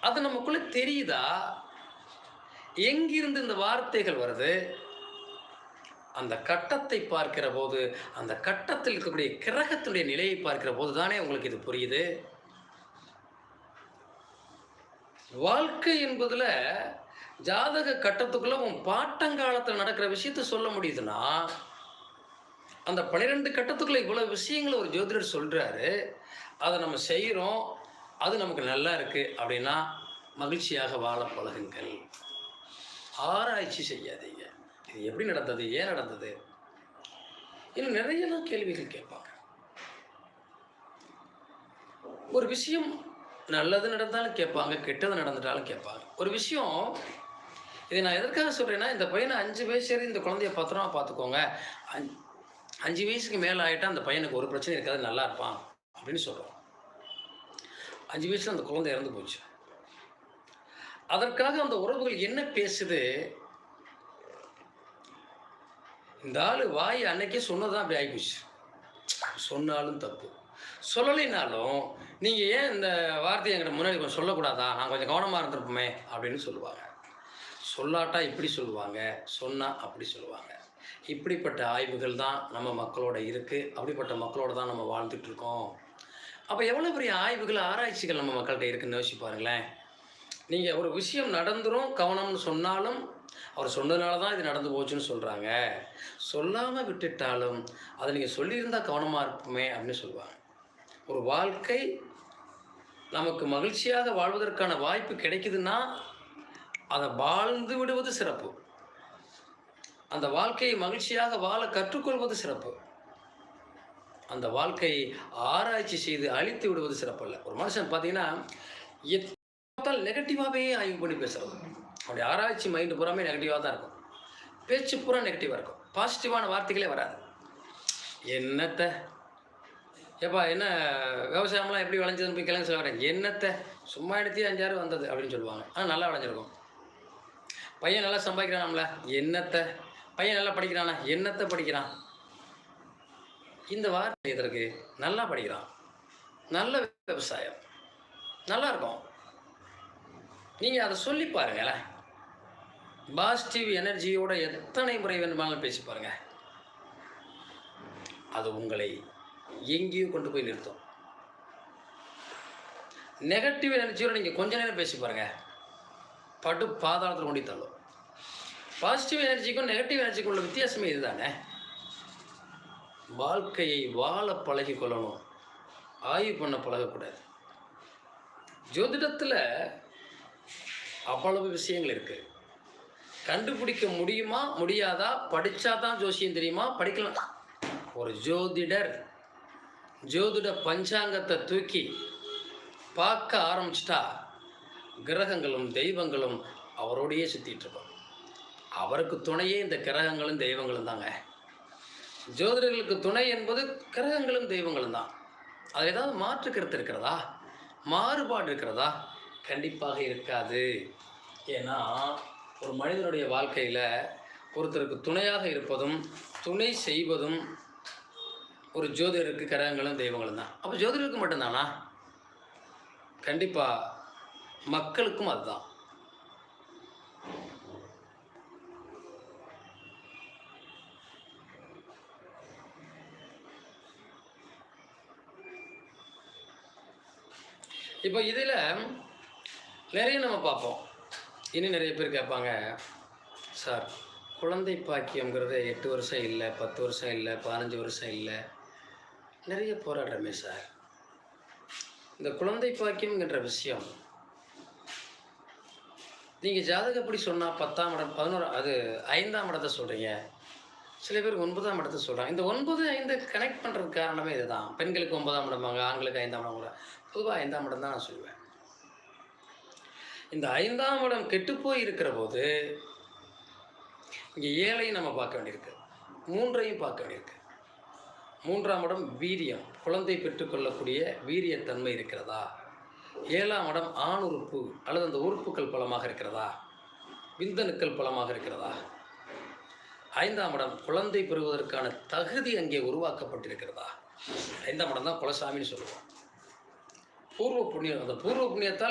அது நமக்குள்ள தெரியுதா? எங்கிருந்து இந்த வார்த்தைகள் வருது? அந்த கட்டத்தை பார்க்கிற போது அந்த கட்டத்தில் இருக்கக்கூடிய கிரகத்துடைய நிலையை பார்க்கிற போது தானே உங்களுக்கு இது புரியுது? வாழ்க்கை என்பதுல ஜாதக கட்டத்துக்குள்ள உன் பாட்டங்காலத்தில் நடக்கிற விஷயத்த சொல்ல முடியுதுன்னா அந்த பன்னிரெண்டு கட்டத்துக்குள்ள இவ்வளவு விஷயங்களை ஒரு ஜோதிடர் சொல்றாரு. அதை நம்ம செய்கிறோம் அது நமக்கு நல்லா இருக்குது அப்படின்னா மகிழ்ச்சியாக வாழ பழகுங்கள். ஆராய்ச்சி செய்யாதீங்க. இது எப்படி நடந்தது? ஏன் நடந்தது? இன்னும் நிறையலாம் கேள்விகள் கேட்பாங்க. ஒரு விஷயம் நல்லது நடந்தாலும் கேட்பாங்க கெட்டது நடந்துட்டாலும் கேட்பாங்க. ஒரு விஷயம் இதை நான் எதற்காக சொல்கிறேன்னா இந்த பையனை அஞ்சு வயசு இந்த குழந்தைய பத்திரமா பார்த்துக்கோங்க. அஞ்சு அஞ்சு வயசுக்கு மேலே ஆகிட்டா அந்த பையனுக்கு ஒரு பிரச்சனை இருக்காது நல்லா இருப்பான் அப்படின்னு சொல்கிறோம் அஞ்சு வயசில் அந்த குழந்தை இறந்து போச்சு. அதற்காக அந்த உறவுகள் என்ன பேசுது? இந்த ஆள் வாய் அன்னைக்கே சொன்னதான் அப்படி ஆகிப்போச்சு சொன்னாலும் தப்பு. சொல்லலைனாலும் நீங்கள் ஏன் இந்த வார்த்தையை எங்கிட்ட முன்னாடி கொஞ்சம் சொல்லக்கூடாதா? நான் கொஞ்சம் கவனமாக இருந்திருப்போமே அப்படின்னு சொல்லுவாங்க. சொல்லாட்டா இப்படி சொல்லுவாங்க சொன்னால் அப்படி சொல்லுவாங்க. இப்படிப்பட்ட ஆய்வுகள் தான் நம்ம மக்களோட இருக்குது அப்படிப்பட்ட மக்களோட தான் நம்ம வாழ்ந்துட்டு இருக்கோம். அப்போ எவ்வளோ பெரிய ஆய்வுகள் ஆராய்ச்சிகள் நம்ம மக்கள்கிட்ட இருக்குன்னு யோசிச்சு பாருங்களேன். நீங்கள் ஒரு விஷயம் நடந்துரும் கவனம்னு சொன்னாலும் அவர் சொன்னதுனால தான் இது நடந்து போச்சுன்னு சொல்கிறாங்க சொல்லாமல் விட்டுட்டாலும் அதை நீங்கள் சொல்லியிருந்தால் கவனமாக இருப்போமே அப்படின்னு சொல்லுவாங்க. ஒரு வாழ்க்கை நமக்கு மகிழ்ச்சியாக வாழ்வதற்கான வாய்ப்பு கிடைக்குதுன்னா அதை வாழ்ந்து விடுவது சிறப்பு. அந்த வாழ்க்கையை மகிழ்ச்சியாக வாழ கற்றுக்கொள்வது சிறப்பு. அந்த வாழ்க்கையை ஆராய்ச்சி செய்து அழித்து விடுவது சிறப்பல்ல. ஒரு மனுஷன் பார்த்தீங்கன்னா எத்தால் நெகட்டிவாகவே ஆய்வு பண்ணி பேசுறது. அவனுடைய ஆராய்ச்சி மைண்டு பூராமே நெகட்டிவாக தான் இருக்கும். பேச்சு பூரா நெகட்டிவாக இருக்கும். பாசிட்டிவான வார்த்தைகளே வராது. என்னத்த? ஏப்பா என்ன விவசாயம்லாம் எப்படி விளைஞ்சதுன்னு போய் கிளம்பி சொல்ல வரேன். என்னத்த? சும்மா எடுத்து அஞ்சாறு வந்தது அப்படின்னு சொல்லுவாங்க. ஆனால் நல்லா விளைஞ்சிருக்கும். பையன் நல்லா சம்பாதிக்கிறானாம்ல? என்னத்தை? பையன் நல்லா படிக்கிறானா? என்னத்தை படிக்கிறான்? இந்த வார்த்தை எதற்கு நல்லா படிக்கிறான். நல்ல விவசாயம். நல்லா இருக்கும் நீங்கள் அதை சொல்லி பாருங்களேன். பாசிட்டிவ் எனர்ஜியோட எத்தனை முறை வேணுமானாலும் பேசி பாருங்க. அது உங்களை எங்கேயோ கொண்டு போய் நிறுத்தும். நெகட்டிவ் எனர்ஜியோட நீங்கள் கொஞ்ச நேரம் பேசி பாருங்க. படு பாதாளத்தில் கொண்டு தள்ளும். பாசிட்டிவ் எனர்ஜிக்கும் நெகட்டிவ் எனர்ஜிக்கும் உள்ள வித்தியாசமே இதுதானே? வாழ்க்கையை வாழ பழகி கொள்ளணும். ஆய்வு பண்ண பழகக்கூடாது. ஜோதிடத்தில் அவ்வளவு விஷயங்கள் இருக்குது கண்டுபிடிக்க முடியுமா முடியாதா? படித்தா தான் ஜோசியம் தெரியுமா? படிக்கலாம். ஒரு ஜோதிடர் ஜோதிட பஞ்சாங்கத்தை தூக்கி பார்க்க ஆரம்பிச்சிட்டா கிரகங்களும் தெய்வங்களும் அவரோடையே சுற்றிட்டு இருக்கோம் அவருக்கு துணையே இந்த கிரகங்களும் தெய்வங்களும் தாங்க. ஜோதிடர்களுக்கு துணை என்பது கிரகங்களும் தெய்வங்களும் தான். அதில் ஏதாவது மாற்று கருத்து இருக்கிறதா? மாறுபாடு இருக்கிறதா? கண்டிப்பாக இருக்காது. ஏன்னா ஒரு மனிதனுடைய வாழ்க்கையில் ஒருத்தருக்கு துணையாக இருப்பதும் துணை செய்வதும் ஒரு ஜோதிடருக்கு கிரகங்களும் தெய்வங்களும் தான். அப்போ ஜோதிடருக்கு மட்டும்தானா? கண்டிப்பாக மக்களுக்கும் அதுதான். இப்போ இதில் நிறைய நம்ம பார்ப்போம். இன்னும் நிறைய பேர் கேட்பாங்க சார் குழந்தை பாக்கியங்கிறது எட்டு வருஷம் இல்லை பத்து வருஷம் இல்லை பதினஞ்சு வருஷம் இல்லை. நிறைய போராடுறமே சார். இந்த குழந்தை பாக்கியம்ங்கிற விஷயம் நீங்கள் ஜாதகப்படி சொன்னால் பத்தாம் இடம் பதினோரு அது ஐந்தாம் இடத்தை சொல்கிறீங்க சில பேர் ஒன்பதாம் இடத்தை சொல்கிறாங்க இந்த ஒன்பது ஐந்து கனெக்ட் பண்ணுறதுக்கு காரணமே இதுதான். பெண்களுக்கு ஒன்பதாம் இடமாங்க ஆண்களுக்கு ஐந்தாம் இடம் கூட பொதுவாக ஐந்தாம் இடம் தான் நான் சொல்லுவேன். இந்த ஐந்தாம் இடம் கெட்டுப்போய் இருக்கிற போது இங்கே ஏழையும் நம்ம பார்க்க வேண்டியிருக்கு. மூன்றையும் பார்க்க வேண்டியிருக்கு. மூன்றாம் இடம் வீரியம். குழந்தை பெற்றுக்கொள்ளக்கூடிய வீரியத்தன்மை இருக்கிறதா? ஏழாம் இடம் ஆண் உறுப்பு அல்லது அந்த உறுப்புகள் பலமாக இருக்கிறதா? விந்தணுக்கள் பலமாக இருக்கிறதா? ஐந்தாம் இடம் குழந்தை பெறுவதற்கான தகுதி அங்கே உருவாக்கப்பட்டிருக்கிறதா? ஐந்தாம் இடம் தான் குலசாமின்னு சொல்லுவோம். பூர்வ புண்ணியம் அந்த பூர்வ புண்ணியத்தால்